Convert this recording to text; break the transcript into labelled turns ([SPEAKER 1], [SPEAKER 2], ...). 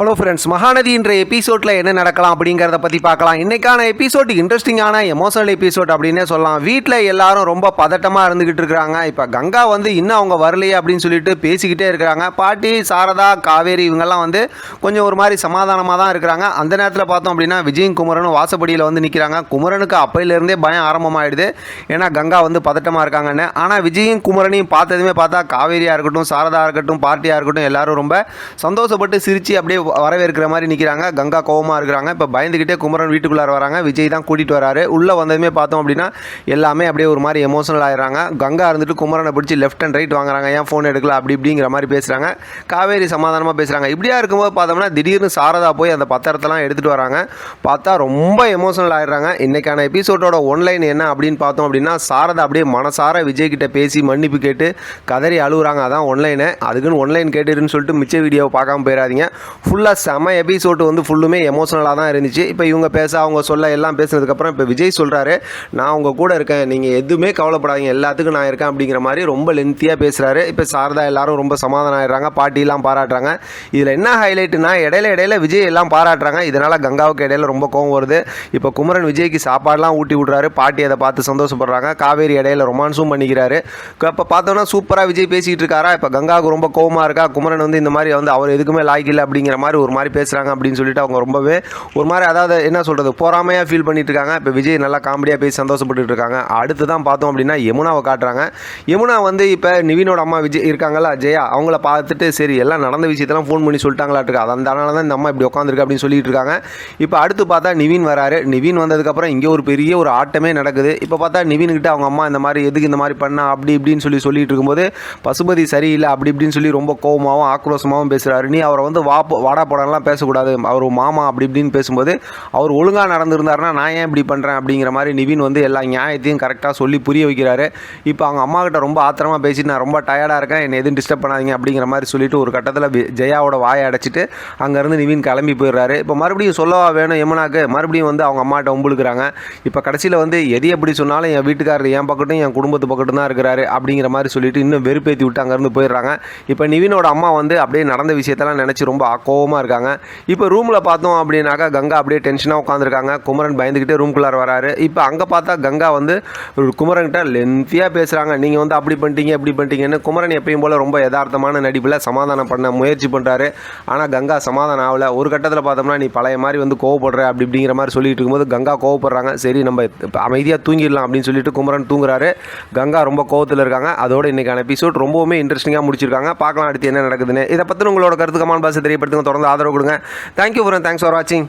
[SPEAKER 1] Hello friends Mahanadi என்ற எபிசோடில் என்ன நடக்கலாம் அப்படிங்கிறத பற்றி பார்க்கலாம். இன்றைக்கான எபிசோட் இன்ட்ரெஸ்டிங்கான எமோஷனல் எபிசோட் அப்படின்னே சொல்லலாம். வீட்டில் எல்லாரும் ரொம்ப பதட்டமாக இருந்துக்கிட்டு இருக்கிறாங்க. இப்போ கங்கா வந்து இன்னும் அவங்க வரலையே அப்படின்னு சொல்லிட்டு பேசிக்கிட்டே இருக்கிறாங்க. பாட்டி சாரதா காவேரி இவங்கெல்லாம் வந்து கொஞ்சம் ஒரு மாதிரி சமாதானமாக தான் இருக்கிறாங்க. அந்த நேரத்தில் பார்த்தோம் அப்படின்னா விஜயும் குமரனும் வாசப்படியில் வந்து நிற்கிறாங்க குமரனுக்கு அப்பையிலேருந்தே பயம் ஆரம்பமாயிடுது. ஏன்னா கங்கா வந்து பதட்டமாக இருக்காங்கன்னு. ஆனால் விஜயும் குமரனையும் பார்த்ததுமே பார்த்தா காவேரியாக இருக்கட்டும் சாரதா இருக்கட்டும் பார்ட்டியாக இருக்கட்டும் எல்லாரும் ரொம்ப சந்தோஷப்பட்டு சிரித்து அப்படியே வரவேற்கிற மாதிரி நிற்கிறாங்க கங்கா கோவமாக இருக்கிறாங்க. இப்போ பயந்துக்கிட்டே குமரன் வீட்டுக்குள்ளார வராங்க. விஜய் தான் கூட்டிகிட்டு வராரு. உள்ளே வந்ததுமே பார்த்தோம் அப்படின்னா எல்லாமே அப்படியே ஒரு மாதிரி எமோஷனல் ஆயிடுறாங்க. கங்கா இருந்துட்டு குமரனை பிடிச்சி லெஃப்ட் அண்ட் ரைட் வாங்குறாங்க. ஏன் ஃபோன் எடுக்கல? அப்படி இப்படிங்கிற மாதிரி பேசுகிறாங்க காவேரி சமாதானமாக பேசுகிறாங்க இப்படியா இருக்கும்போது பார்த்தோம்னா திடீர்னு சாரதா போய் அந்த பத்திரத்தெல்லாம் எடுத்துகிட்டு வராங்க. பார்த்தா ரொம்ப எமோஷனல் ஆயிடுறாங்க. இன்றைக்கான எபிசோடோட ஒன்லைன் என்ன அப்படின்னு பார்த்தோம் அப்படின்னா சாரதா அப்படியே மனசார விஜய் கிட்ட பேசி மன்னிப்பு கேட்டு கதறி அழுகுறாங்க அதான் ஒன்லைனு அதுக்குன்னு ஒன்லைன் கேட்டுருன்னு சொல்லிட்டு மிச்ச வீடியோவை பார்க்காம போயிடாதீங்க. ஃபுல் ஃபுல்லாக செம எபிசோடு வந்து ஃபுல்லுமே எமோஷனலாக தான் இருந்துச்சு. இப்போ இவங்க பேச அவங்க சொல்ல எல்லாம் பேசினதுக்கப்புறம் இப்போ விஜய் சொல்கிறாரு நான் உங்கள் கூட இருக்கேன். நீங்கள் எதுவுமே கவலைப்படாதீங்க. எல்லாத்துக்கும் நான் இருக்கேன். அப்படிங்கிற மாதிரி ரொம்ப லென்த்தியாக பேசுகிறாரு இப்போ சாரதா எல்லாரும் ரொம்ப சமாதானம் ஆயிடுறாங்க. பாட்டிலாம் பாராட்டுறாங்க. இதில் என்ன ஹைலைட்டுனா இடையில இடையில விஜய் எல்லாம் பாராட்டுறாங்க. இதனால் கங்காவுக்கு இடையில ரொம்ப கோவம் வருது. இப்போ குமரன் விஜய்க்கு சாப்பாடுலாம் ஊட்டி விட்றாரு. பாட்டி அதை பார்த்து சந்தோஷப்படுறாங்க. காவேரி இடையில ரொமான்ஸும் பண்ணிக்கிறாரு. இப்போ பார்த்தோன்னா சூப்பராக விஜய் பேசிகிட்டு இருக்காரா? இப்போ கங்காவுக்கு ரொம்ப கோவமாக இருக்கா? குமரன் வந்து இந்த மாதிரி வந்து அவர் எதுக்குமே லாய்க்கு இல்லை அப்படிங்கிற மாதிரி ஒரு மாதிரி பேசுகிறாங்க அப்படின்னு சொல்லிட்டு அவங்க ரொம்பவே ஒரு மாதிரி அதாவது என்ன சொல்கிறது பொறாமையாக ஃபீல் பண்ணிட்டு இருக்காங்க இப்போ விஜய் நல்லா காமெடியாக பேசி சந்தோஷப்பட்டுட்டு இருக்காங்க அடுத்து தான் பார்த்தோம் அப்படின்னா யமுனாவை காட்டுறாங்க. யமுனா வந்து இப்போ நிவினோட அம்மா விஜய் இருக்காங்கல்ல ஜெயா அவங்கள பார்த்துட்டு சரி எல்லாம் நடந்த விஷயத்தெல்லாம் ஃபோன் பண்ணி சொல்லிட்டாங்களாட்டுருக்கு அது அதனால தான் இந்த அம்மா இப்படி உட்காந்துருக்கு அப்படின்னு சொல்லிட்டு இருக்காங்க இப்போ அடுத்து பார்த்தா நிவின் வராரு. நிவின் வந்ததுக்கப்புறம் இங்கே ஒரு பெரிய ஒரு ஆட்டமே நடக்குது. இப்போ பார்த்தா நிவின்கிட்ட அவங்க அம்மா இந்த மாதிரி எதுக்கு இந்த மாதிரி பண்ணா அப்படி இப்படின்னு சொல்லி சொல்லிட்டு இருக்கும்போது பசுபதி சரியில்லை அப்படி இப்படின்னு சொல்லி ரொம்ப கோவமாகவும் ஆக்ரோஷமாகவும் பேசுகிறாரு நீ அவரை வந்து வா வாடா போடாலாம் பேசக்கூடாது. அவர் மாமா அப்படி இப்படின்னு பேசும்போது அவர் ஒழுங்காக நடந்திருந்தாருன்னா நான் ஏன் இப்படி பண்ணுறேன் அப்படிங்கிற மாதிரி நிவின் வந்து எல்லா நியாயத்தையும் கரெக்டாக சொல்லி புரிய வைக்கிறாரு. இப்போ அவங்க அம்மா கிட்ட ரொம்ப ஆத்திரமாக பேசிட்டு நான் ரொம்ப டயர்டாக இருக்கேன் என்னை எதுவும் டிஸ்டர்ப் பண்ணாதீங்க அப்படிங்கிற மாதிரி சொல்லிட்டு ஒரு கட்டத்தில் ஜெயாவோட வாயை அடைச்சிட்டு அங்கேருந்து நிவின் கிளம்பி போயிடுறாரு. இப்போ மறுபடியும் சொல்லவா வேணும் எமனாக்கு மறுபடியும் வந்து அவங்க அம்மாட்ட உம்புழுக்கிறாங்க. இப்போ கடைசியில் வந்து எது எப்படி சொன்னாலும் என் வீட்டுக்காரர் என் பக்கட்டும் என் குடும்பத்து பக்கட்டும் தான் இருக்கிறாரு அப்படிங்கிற மாதிரி சொல்லிட்டு இன்னும் வெறுப்பேற்றி விட்டு அங்கேருந்து போயிடுறாங்க. இப்போ நிவினோட அம்மா வந்து அப்படியே நடந்த விஷயத்தெல்லாம் நினச்சி ரொம்ப கோவமாக இருக்காங்க. இப்போ ரூமில் பார்த்தோம் அப்படின்னாக்கா கங்கா அப்படியே டென்ஷனாக உட்காந்துருக்காங்க குமரன் பயந்துக்கிட்டே ரூம்குள்ளார வராரு. இப்போ அங்கே பார்த்தா கங்கா வந்து குமரன்கிட்ட லென்த்தியாக பேசுகிறாங்க நீங்கள் வந்து அப்படி பண்ணிட்டீங்க இப்படி பண்ணிட்டீங்கன்னு குமரன் எப்பயும் போல் ரொம்ப யதார்த்தமான நடிப்பில் சமாதானம் பண்ண முயற்சி பண்ணுறாரு ஆனால் கங்கா சமாதானம் ஆகல. ஒரு கட்டத்தில் பார்த்தோம்னா நீ பழைய மாதிரி வந்து கோவப்படுற அப்படி இப்படிங்கிற மாதிரி சொல்லிட்டு இருக்கும்போது கங்கா கோவப்படுறாங்க. சரி நம்ம அமைதியாக தூங்கிடலாம் அப்படின்னு சொல்லிட்டு குமரன் தூங்குறாரு. கங்கா ரொம்ப கோவத்தில் இருக்காங்க. அதோட இன்றைக்கான எபிசோட் ரொம்பவுமே இன்ட்ரெஸ்டிங்காக முடிச்சிருக்காங்க. பார்க்கலாம் அடுத்து என்ன நடக்குதுன்னு. இதை பற்றி உங்களோட கருத்து கமான் பாசை தெரியப்படுத்துங்க. தொடர்ந்து ஆதரவு கொடுங்க. தேங்க்யூ ஃபார் தேங்க்ஸ் ஃபார் வாட்சிங்